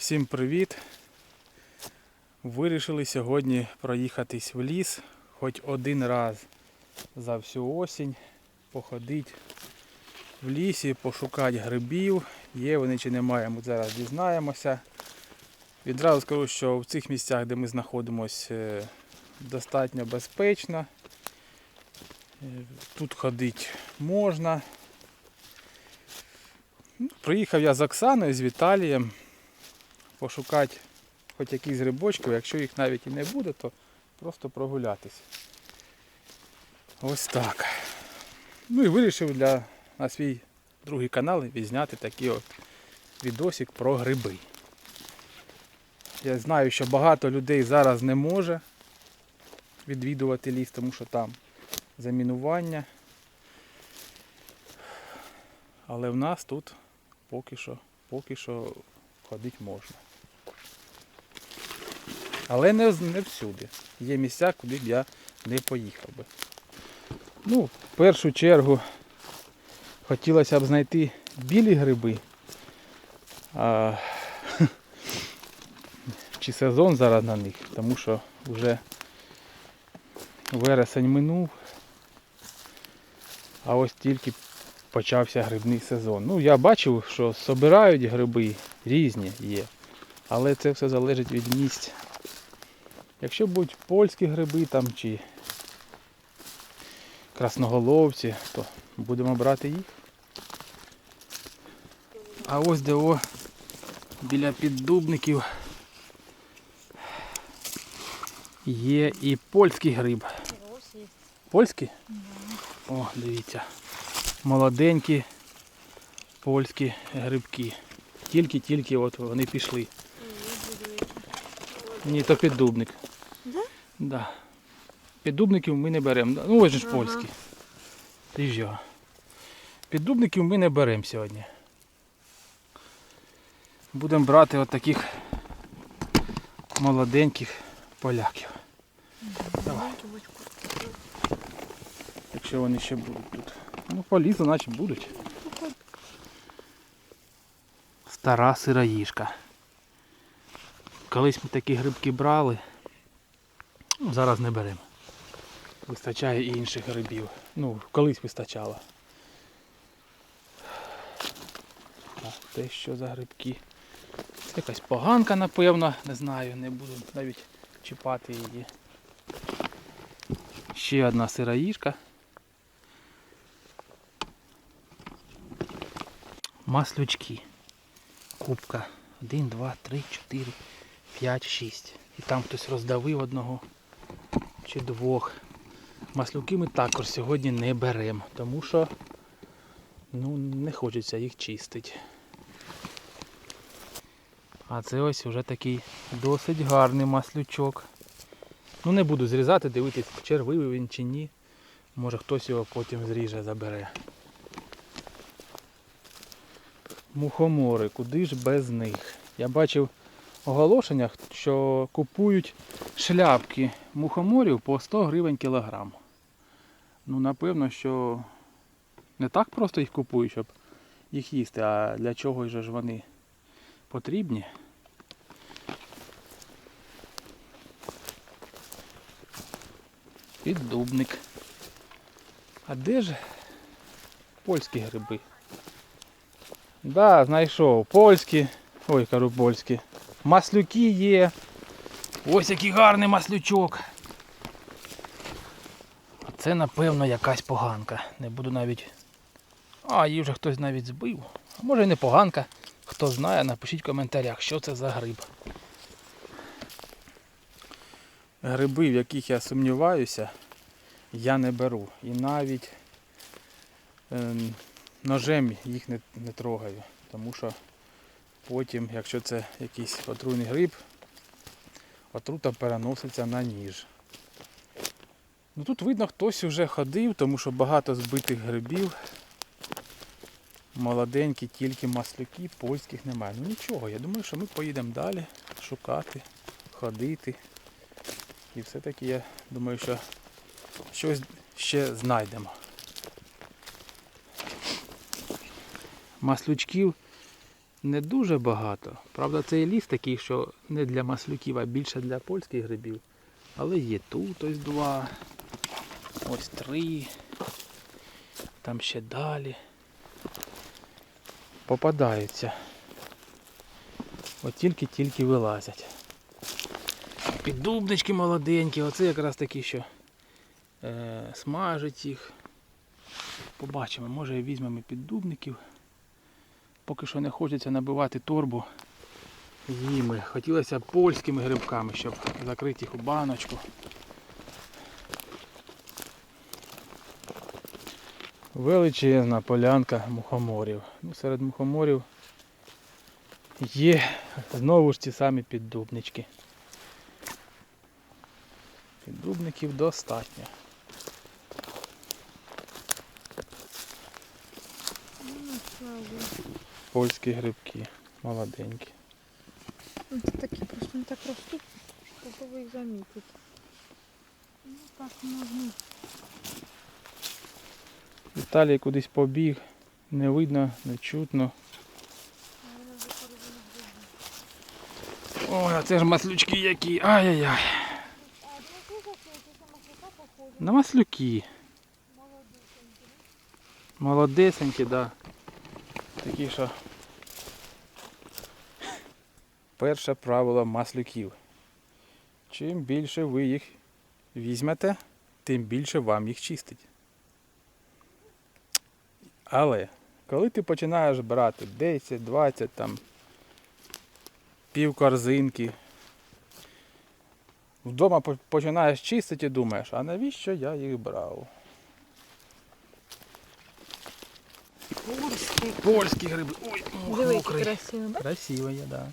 Всім привіт! Вирішили сьогодні проїхатись в ліс хоч один раз за всю осінь, походити в лісі, пошукати грибів. Є вони чи немає, ми зараз дізнаємося. Відразу скажу, що в цих місцях, де ми знаходимося, е, достатньо безпечно. Е, Тут ходити можна. Ну, Приїхав я з Оксаною, з Віталієм пошукати хоч якісь грибочки, якщо їх навіть і не буде, то просто прогулятись. Ось так. Ну і вирішив для, на свій другий канал відзняти такий от відосик про гриби. Я знаю, що багато людей зараз не може відвідувати ліс, тому що там замінування. Але в нас тут поки що, поки що ходити можна. Але не, не всюди. Є місця, куди б я не поїхав би. Ну, в першу чергу хотілося б знайти білі гриби. А, чи сезон зараз на них, тому що вже вересень минув, а ось тільки почався грибний сезон. Ну, я бачив, що собирають гриби різні є, але це все залежить від місць. Якщо будуть польські гриби там чи красноголовці, то будемо брати їх. А ось де о, біля піддубників є і польський гриб. Польський? О, дивіться. Молоденькі польські грибки. Тільки-тільки от вони пішли. Ні, то піддубник. Да? Піддубників ми не беремо. Ну ось ж Ага. польські. Його. Піддубників ми не беремо сьогодні. Будемо брати от таких молоденьких поляків. Давай. Якщо вони ще будуть тут. Ну, полізли, наче будуть. Стара сироїжка. Колись ми такі грибки брали. Зараз не беремо. Вистачає і інших грибів. Ну, колись вистачало. Так, те що за грибки? Це якась поганка, напевно, не знаю, не буду навіть чіпати її. Ще одна сироїжка. Маслючки. Кубка. Один, два, три, чотири, п'ять, шість. І там хтось роздавив одного чи двох. Маслюки ми також сьогодні не беремо, тому що ну, не хочеться їх чистити. А це ось вже такий досить гарний маслючок. Ну не буду зрізати, дивитись, червивий він чи ні. Може хтось його потім зріже, забере. Мухомори, куди ж без них? Я бачив оголошеннях, що купують шляпки мухоморів по 100 гривень кілограм. Ну, напевно, що не так просто їх купують, щоб їх їсти, а для чого ж вони потрібні. Піддубник. А де ж польські гриби? Да, знайшов. Польські. Ой, кажу польські. Маслюки є. Ось який гарний маслючок. А Це, напевно, якась поганка. Не буду навіть. А, її вже хтось навіть збив. А може і не поганка. Хто знає, напишіть в коментарях, що це за гриб. Гриби, в яких я сумніваюся, я не беру. І навіть ем, ножем їх не, не трогаю. Тому що потім, якщо це якийсь отруйний гриб, отрута переноситься на ніж. Ну, тут видно, хтось вже ходив, тому що багато збитих грибів. Молоденькі, тільки маслюки, польських немає. Ну нічого, я думаю, що ми поїдемо далі шукати, ходити. І все-таки я думаю, що щось ще знайдемо. Маслючків не дуже багато. Правда, цей ліс такий, що не для маслюків, а більше для польських грибів. Але є тут ось два, ось три, там ще далі. Попадаються. От тільки-тільки вилазять. Піддубнички молоденькі, оце якраз такі, що е, смажать їх. Побачимо, може візьмемо піддубників. Поки що не хочеться набивати торбу їми. Хотілося польськими грибками, щоб закрити їх у баночку. Величезна полянка мухоморів. Ну, серед мухоморів є знову ж ті самі піддубнички. Піддубників достатньо. Ну, слава. Польські грибки. Молоденькі. Ну, Це такі просто не так ростуть, щоб ви їх замітити. Ну так можна. Віталій кудись побіг, не видно, не чутно. Ой, а це ж маслючки які. Ай-яй-яй. На маслюки. Молодесенькі, так. да. Такі що. Перше правило маслюків. Чим більше ви їх візьмете, тим більше вам їх чистить. Але коли ти починаєш брати 10, 20, там, пів корзинки, вдома починаєш чистити і думаєш, а навіщо я їх брав? Польські. Польські гриби. Ой, Диви, які мокрий. красиві. бачиш? Красиво є, да.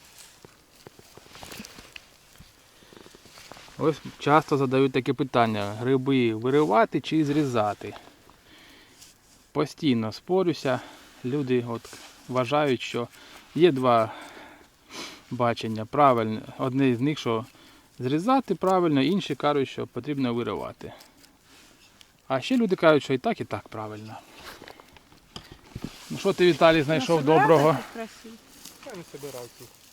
Ось часто задають таке питання: гриби виривати чи зрізати. Постійно спорюся. Люди от вважають, що є два бачення правильне. Одне з них, що зрізати правильно, інші кажуть, що потрібно виривати. А ще люди кажуть, що і так, і так правильно. Ну що ти, Віталій, знайшов доброго? Я не собирав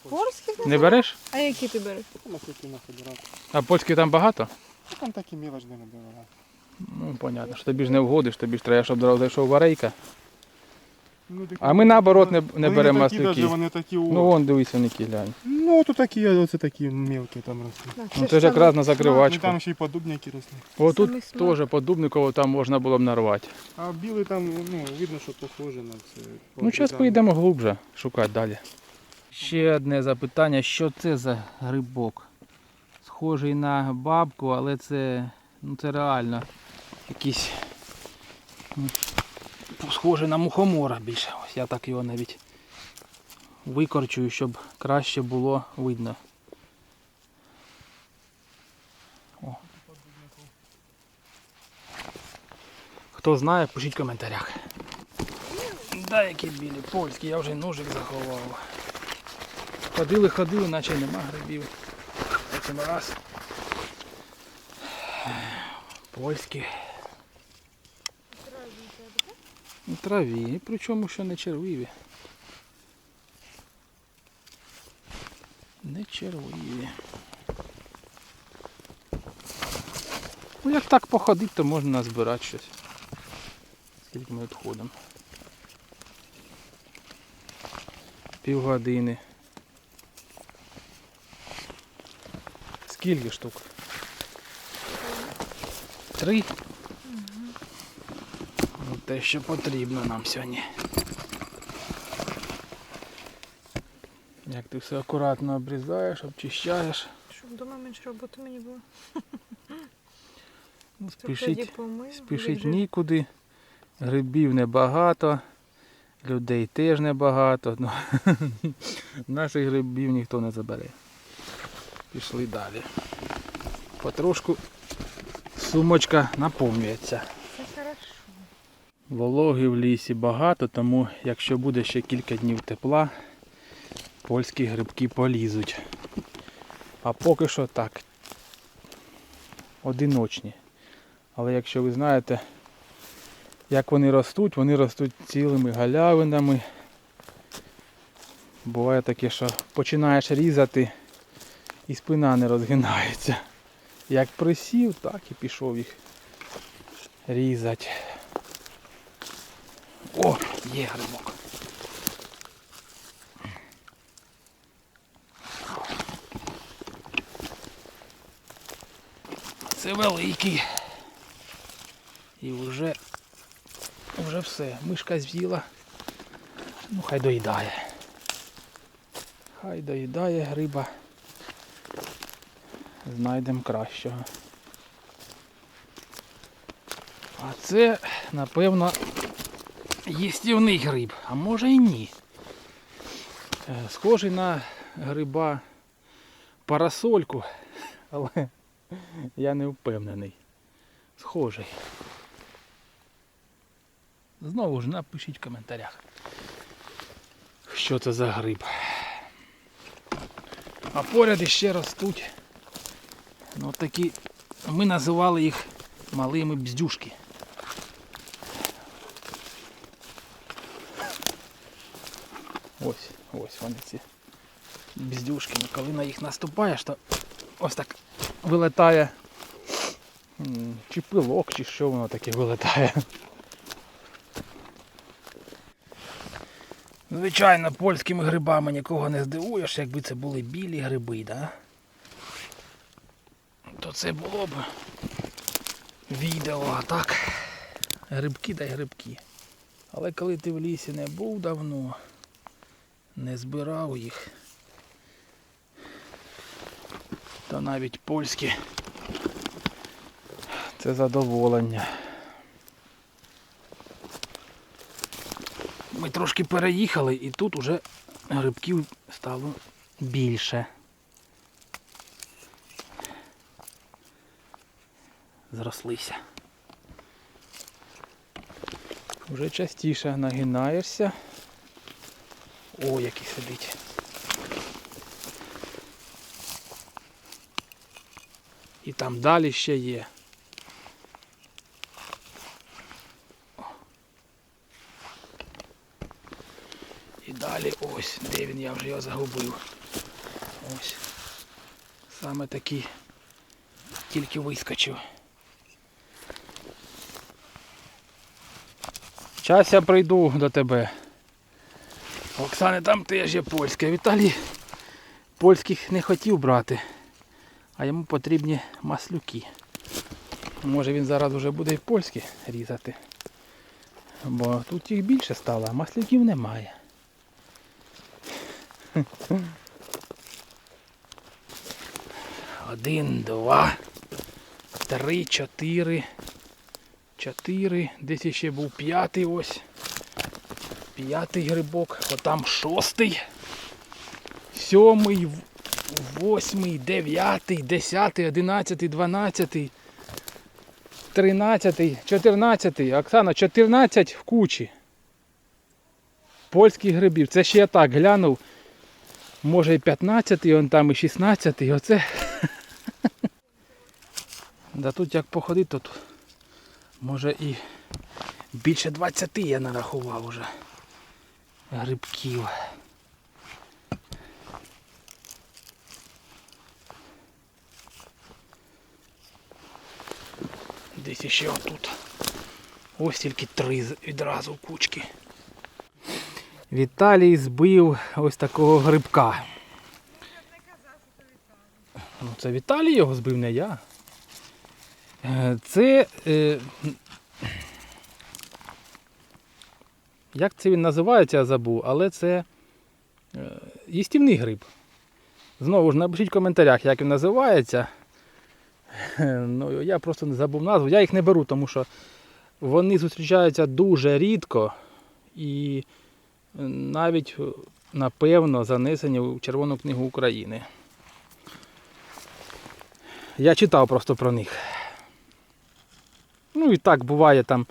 Польських Не береш? А які ти береш? А польських там багато? Ну, Там такі мілоч не набирав. Ну, понятно, що тобі ж не вгодиш, тобі ж треба, щоб зайшов варейка. Ну, такі- А ми наоборот не, не Вони беремо такі даже, Вони такі, о. Ну вон дивись, вони які глянь. ну то такі, оце такі мілкі там росли. Ну це ж якраз на Ну, закривачку. там ще й подубники росли. Отут смак. теж по Дубникову там можна було б нарвати. А білий там, ну, видно, що похоже на це. Ну зараз поїдемо глубже шукати далі. Ще одне запитання, що це за грибок? Схожий на бабку, але це, ну, це реально якийсь м, схожий на мухомора більше. Ось я так його навіть викорчую, щоб краще було видно. О. Хто знає, пишіть в коментарях. Да, які білі, польські, я вже ножик заховав. Ходили, ходили, наче нема грибів. Потім раз. Польські. У траві, причому що не червиві. Не червиві. Ну як так походити, то можна назбирати щось. Скільки ми тут ходимо. Півгодини. Скільки штук? Три? Те, що потрібно нам сьогодні. Як ти все акуратно обрізаєш, обчищаєш. Щоб вдома менше роботи мені було. Ну, спішить, спішить нікуди. Грибів небагато, людей теж небагато. Ну, наших грибів ніхто не забере. Пішли далі. Потрошку сумочка наповнюється. Вологи в лісі багато, тому якщо буде ще кілька днів тепла, польські грибки полізуть. А поки що так. Одиночні. Але якщо ви знаєте, як вони ростуть, вони ростуть цілими галявинами. Буває таке, що починаєш різати і спина не розгинається. Як присів, так і пішов їх різати. О, є грибок. Це великий. І вже, вже все. Мишка з'їла. Ну хай доїдає. Хай доїдає гриба. Знайдемо кращого. А це, напевно, їстівний гриб, а може і ні. Е, Схожий на гриба парасольку, але я не впевнений. Схожий. Знову ж напишіть в коментарях, що це за гриб. А поряд іще ростуть. Ну такі, ми називали їх малими бздюшки. Ось, ось вони ці бздюшки. Ну, Коли на їх наступаєш, то ось так вилетає чи пилок, чи що воно таке вилетає. Звичайно, польськими грибами нікого не здивуєш, якби це були білі гриби, да? то це було б відео, а так грибки та й грибки. Але коли ти в лісі не був давно, не збирав їх, то навіть польські це задоволення. Ми трошки переїхали і тут уже грибків стало більше. Зрослися. Вже частіше нагинаєшся. О, який сидить. І там далі ще є. І далі ось, де він, я вже його загубив. Ось. Саме такий тільки вискочив. Час я прийду до тебе. Оксани, там теж є польська. Віталій польських не хотів брати, а йому потрібні маслюки. Може він зараз вже буде і польські різати. Бо тут їх більше стало, а маслюків немає. Один, два, три, чотири. Чотири. Десь ще був п'ятий ось. П'ятий грибок. Отам шостий. Сьомий, восьмий, дев'ятий, десятий, одинадцятий, дванадцятий. Тринадцятий, чотирнадцятий. Оксана, 14 в кучі. Польських грибів. Це ще я так глянув. Може і 15, он там і 16, оце. да тут як походити, то тут може і більше 20 я нарахував уже грибків. Десь ще отут. Ось тільки три відразу кучки. Віталій збив ось такого грибка. Ну, це Віталій його збив, не я. Е, Це. е, Як це він називається, я забув, але це е, їстівний гриб. Знову ж напишіть в коментарях, як він називається. Ну, я просто не забув назву. Я їх не беру, тому що вони зустрічаються дуже рідко і навіть, е, напевно, занесені у Червону книгу України. Я читав просто про них. Ну і так буває там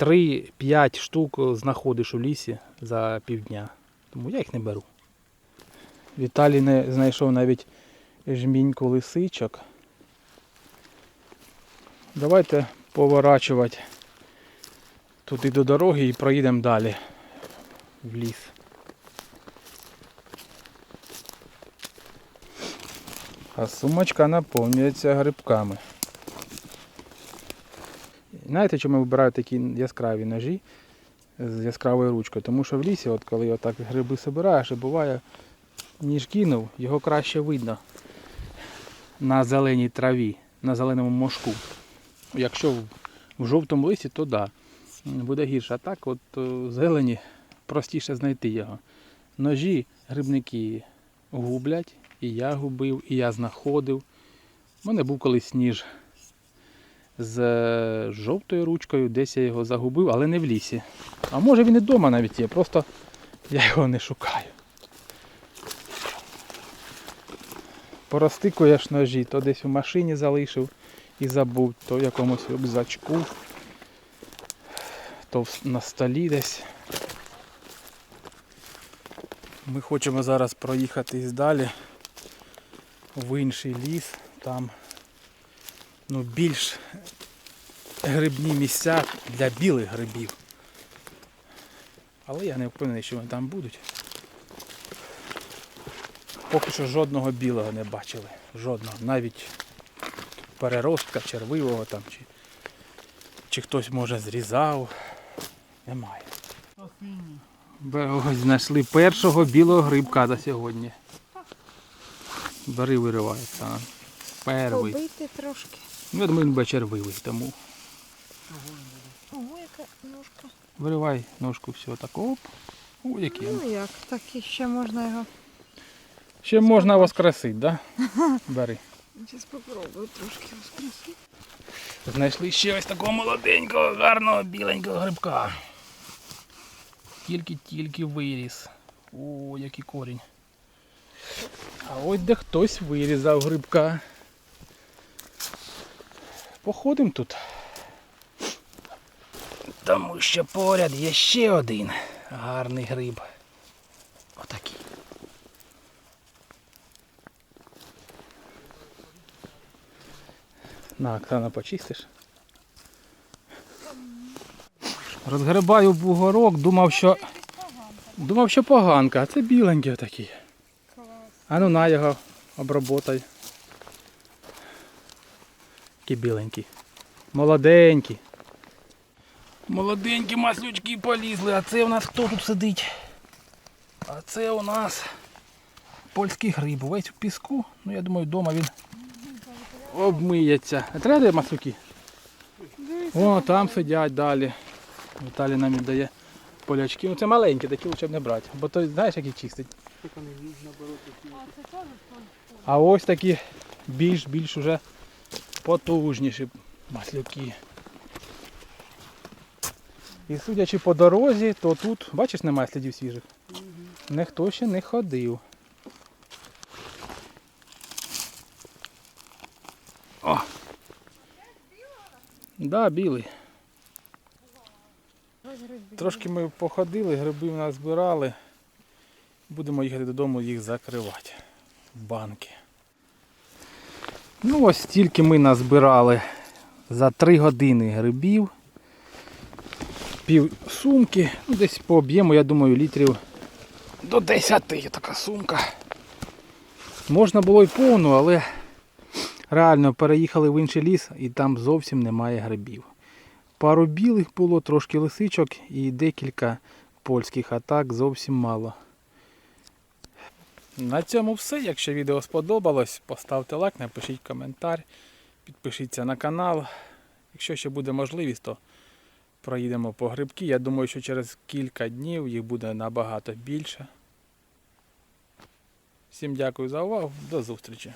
3-5 штук знаходиш у лісі за півдня. Тому я їх не беру. Віталій не знайшов навіть жміньку лисичок. Давайте поворачувати туди до дороги і проїдемо далі в ліс. А сумочка наповнюється грибками. Знаєте, чому я вибираю такі яскраві ножі з яскравою ручкою? Тому що в лісі, от коли отак гриби збираєш, буває, ніж кинув, його краще видно на зеленій траві, на зеленому мошку. Якщо в, жовтому лисі, то да, буде гірше. А так, от зелені простіше знайти його. Ножі грибники гублять, і я губив, і я знаходив. У мене був колись ніж з жовтою ручкою, десь я його загубив, але не в лісі. А може він і вдома навіть є, просто я його не шукаю. Поростикуєш ножі, то десь в машині залишив і забув, то в якомусь рюкзачку, то на столі десь. Ми хочемо зараз проїхатись далі в інший ліс, там ну, більш грибні місця для білих грибів. Але я не впевнений, що вони там будуть. Поки що жодного білого не бачили. Жодного. Навіть переростка червивого там чи, чи хтось може зрізав. Немає. Ось знайшли першого білого грибка за сьогодні. Бери виривається. Перший. Побити трошки. Ну, я думаю, він буде червивий, тому Ого, яка ножка. виривай ножку все так. Оп. О, який. Ну як, так і ще можна його. Ще можна воскресити, да? Бери. Зараз спробую трошки воскресити. Знайшли ще ось такого молоденького, гарного біленького грибка. Тільки-тільки виріс. О, який корінь. А ось де хтось вирізав грибка. Походимо тут. Тому що поряд є ще один гарний гриб. Отакий. На, Оксана, почистиш? Розгрибаю бугорок, думав, що. Думав, що поганка, а це біленький такий. Клас. А ну на його обработай. Такий біленький. Молоденький. Молоденькі маслючки полізли, а це у нас хто тут сидить? А це у нас польський гриб. Весь в піску. Ну я думаю, вдома він обмиється. А треба де маслюки? О, там сидять далі. Віталій нам віддає полячки. Ну це маленькі, такі лучше б не брати. Бо то знаєш, які чистить. А ось такі більш-більш уже потужніші маслюки. І судячи по дорозі, то тут, бачиш, немає слідів свіжих. Ніхто ще не ходив. О! Да, білий. Трошки ми походили, гриби в нас збирали. Будемо їхати додому їх закривати в банки. Ну ось стільки ми назбирали за 3 години грибів. Пів сумки, ну десь по об'єму, я думаю, літрів до 10 така сумка. Можна було й повну, але реально переїхали в інший ліс і там зовсім немає грибів. Пару білих було, трошки лисичок і декілька польських, а так зовсім мало. На цьому все. Якщо відео сподобалось, поставте лайк, напишіть коментар, підпишіться на канал. Якщо ще буде можливість, то проїдемо по грибки. Я думаю, що через кілька днів їх буде набагато більше. Всім дякую за увагу. До зустрічі.